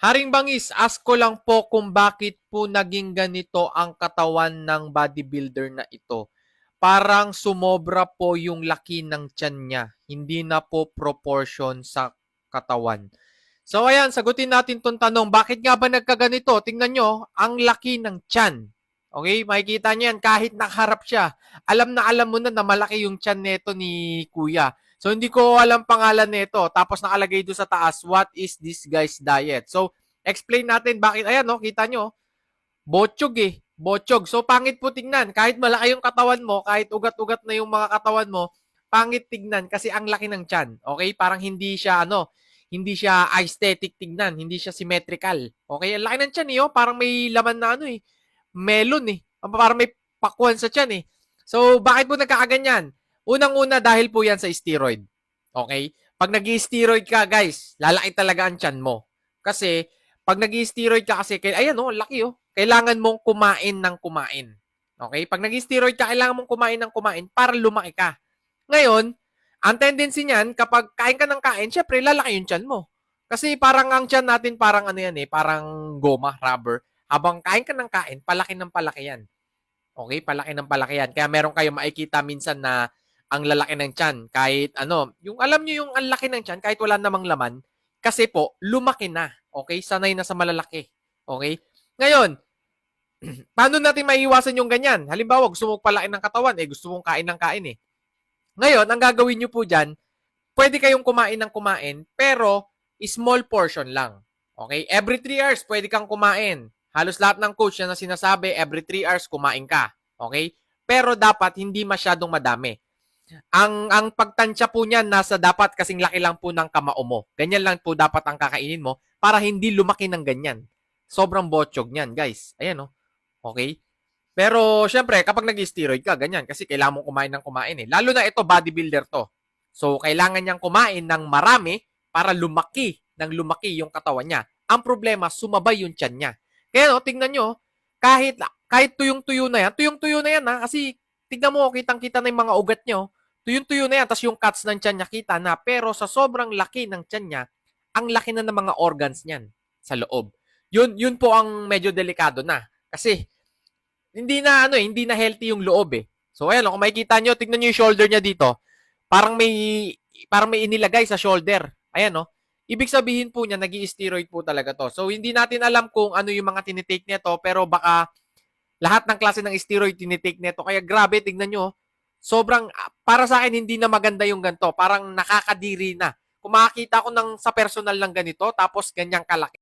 Haring Bangis, ask ko lang po kung bakit po naging ganito ang katawan ng bodybuilder na ito. Parang sumobra po yung laki ng tiyan niya. Hindi na po proportion sa katawan. So ayan, sagutin natin tong tanong. Bakit nga ba nagkaganito? Tingnan nyo, ang laki ng tiyan. Okay, makikita niyo yan kahit nakaharap siya. Alam na alam mo na na malaki yung tiyan neto ni kuya. So hindi ko alam pangalan nito. Tapos nakalagay doon sa taas, what is this guy's diet? So explain natin bakit. Ayan no, kita nyo. Bochog eh. Bochog. So pangit po tingnan. Kahit malaki yung katawan mo, kahit ugat-ugat na yung mga katawan mo, pangit tignan kasi ang laki ng tiyan. Okay? Parang hindi siya ano, hindi siya aesthetic tignan, hindi siya symmetrical. Okay? Ang laki ng tiyan eh, oh. parang may laman na ano eh, melon eh. Parang may pakuan sa tiyan eh. So, bakit po nagkakaganyan? Unang-una dahil po yan sa steroid. Okay? Pag nag steroid ka, guys, lalaki talaga ang tiyan mo. Kasi, pag nag steroid ka kasi, ayan oh, laki oh. Kailangan mong kumain ng kumain. Okay? Pag nag steroid ka, kailangan mong kumain ng kumain para lumaki ka. Ngayon, ang tendency niyan, kapag kain ka ng kain, syempre, lalaki yung tiyan mo. Kasi parang ang tiyan natin, parang ano yan eh, parang goma, rubber. Habang kain ka ng kain, palaki ng palaki yan. Okay? Palaki ng palaki yan. Kaya meron kayo makikita minsan na ang lalaki ng tiyan. Kahit ano, yung alam nyo yung ang laki ng tiyan, kahit wala namang laman, kasi po, lumaki na. Okay? Sanay na sa malalaki. Okay? Ngayon, paano natin maiiwasan yung ganyan? Halimbawa, gusto mong palaki ng katawan, eh gusto mong kain ng kain eh. Ngayon, ang gagawin nyo po dyan, pwede kayong kumain ng kumain, pero small portion lang. Okay? Every 3 hours, pwede kang kumain. Halos lahat ng coach na sinasabi, every 3 hours, kumain ka. Okay? Pero dapat hindi masyadong madami. Ang ang pagtansya po niyan nasa dapat kasing laki lang po ng kamao mo. Ganyan lang po dapat ang kakainin mo para hindi lumaki ng ganyan. Sobrang botchog niyan, guys. Ayan oh. Okay? Pero syempre, kapag nag-steroid ka, ganyan kasi kailangan mong kumain ng kumain eh. Lalo na ito bodybuilder to. So kailangan niyang kumain ng marami para lumaki ng lumaki yung katawan niya. Ang problema, sumabay yung tiyan niya. Kaya no, tingnan nyo, kahit kahit tuyong-tuyo na yan, tuyong-tuyo na yan ha, kasi tignan mo, kitang-kita na yung mga ugat nyo, tuyong-tuyo na yan, tapos yung cuts ng tiyan niya kita na, pero sa sobrang laki ng tiyan niya, ang laki na ng mga organs niyan sa loob. Yun, yun po ang medyo delikado na. Kasi, hindi na ano eh, hindi na healthy yung loob eh. So ayan, kung makikita nyo, tignan nyo yung shoulder niya dito. Parang may parang may inilagay sa shoulder. Ayan no. Ibig sabihin po niya, nag steroid po talaga to. So hindi natin alam kung ano yung mga tinitake nito, pero baka lahat ng klase ng steroid tinitake nito. Kaya grabe, tignan nyo. Sobrang, para sa akin, hindi na maganda yung ganito. Parang nakakadiri na. Kung makakita ko ng, sa personal ng ganito, tapos ganyang kalaki.